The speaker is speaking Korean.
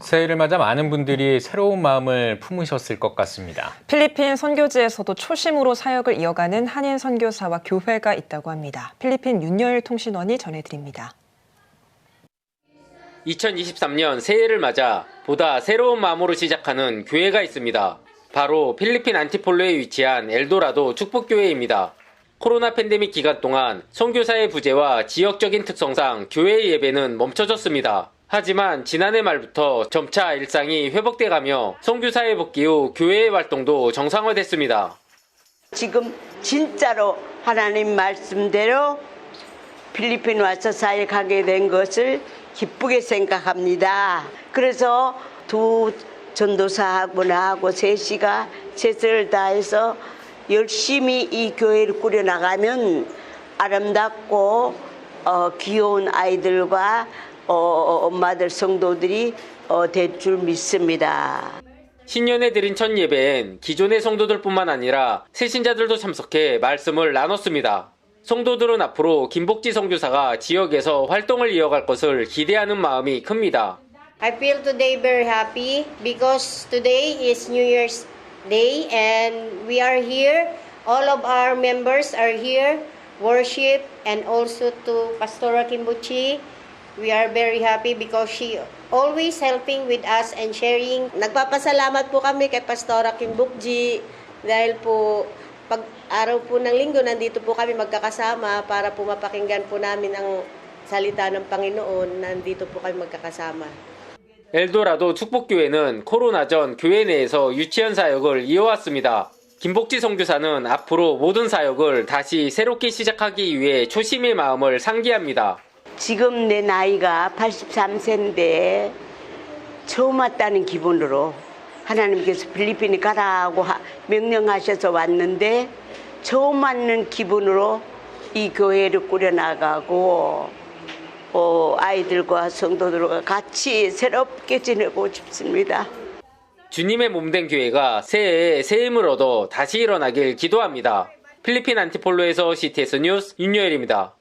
새해를 맞아 많은 분들이 새로운 마음을 품으셨을 것 같습니다. 필리핀 선교지에서도 초심으로 사역을 이어가는 한인 선교사와 교회가 있다고 합니다. 필리핀 윤여일 통신원이 전해드립니다. 2023년 새해를 맞아 보다 새로운 마음으로 시작하는 교회가 있습니다. 바로 필리핀 안티폴로에 위치한 엘도라도 축복교회입니다. 코로나 팬데믹 기간 동안 선교사의 부재와 지역적인 특성상 교회 예배는 멈춰졌습니다. 하지만 지난해 말부터 점차 일상이 회복돼 가며 선교사의 복귀 후 교회의 활동도 정상화됐습니다. 지금 진짜로 하나님 말씀대로 필리핀 와서 사역하게 된 것을 기쁘게 생각합니다. 그래서 두 전도사하고 나하고 셋이가 최선을 다해서 열심히 이 교회를 꾸려나가면 아름답고 어, 귀여운 아이들과 어, 엄마들 성도들이 어, 될 줄 믿습니다. 신년에 드린 첫 예배엔 기존의 성도들뿐만 아니라 새신자들도 참석해 말씀을 나눴습니다. 성도들은 앞으로 김복지 선교사가 지역에서 활동을 이어갈 것을 기대하는 마음이 큽니다. I feel today very happy because today is New Year's Day and we are here. All of our members are here, worship, and also to Pastora Kimbuchi. We are very happy because she always helping with us and sharing. Nagpapasalamat po kami kay Pastora Kimbukji dahil po pag araw po ng linggo nandito po kami magkakasama para po mapakinggan po namin ang salita ng Panginoon. Nandito po kami magkakasama. 엘도라도 축복교회는 코로나 전 교회 내에서 유치원 사역을 이어왔습니다. 김복지 선교사는 앞으로 모든 사역을 다시 새롭게 시작하기 위해 초심의 마음을 상기합니다. 지금 내 나이가 83세인데 처음 왔다는 기분으로 하나님께서 필리핀에 가라고 하- 명령하셔서 왔는데 처음 왔는 기분으로 이 교회를 꾸려나가고 어, 아이들과 성도들과 같이 새롭게 지내고 싶습니다. 주님의 몸된 교회가 새해에 새 힘을 얻어 다시 일어나길 기도합니다. 필리핀 안티폴로에서 CTS 뉴스 윤여일입니다.